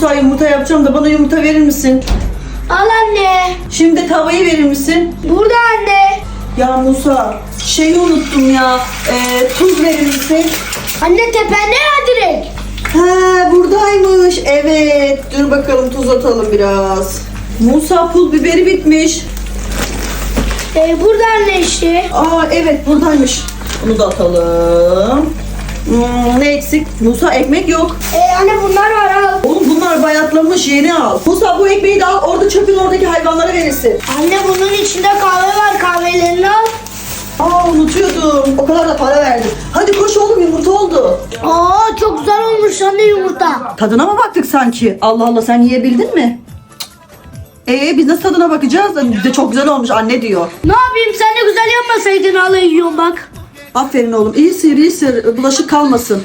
Musa yumurta yapacağım da bana yumurta verir misin? Al anne. Şimdi tavayı verir misin? Burada anne. Ya Musa şeyi unuttum ya. Ee, tuz verir misin? Anne tepende ya direkt. Ha buradaymış. Evet. Dur bakalım tuz atalım biraz. Musa pul biberi bitmiş. Ee, burada anne işte. Aa evet buradaymış. Bunu da atalım. Hmm, ne eksik? Musa ekmek yok. Ee, anne bunlar var al. Oğlum yeni al. Musa bu ekmeği de al orada çöpün oradaki hayvanlara verirsin. Anne bunun içinde kahve var kahvelerini al. Aa unutuyordum. O kadar da para verdim. Hadi koş oğlum yumurta oldu. Aa çok güzel olmuş anne yumurta. Tadına mı baktık sanki? Allah Allah sen yiyebildin mi? Ee biz nasıl tadına bakacağız? Bize çok güzel olmuş anne diyor. Ne yapayım sen de güzel yapmasaydın al yiyorum bak. Aferin oğlum. İyi sır iyi sır. Bulaşık kalmasın.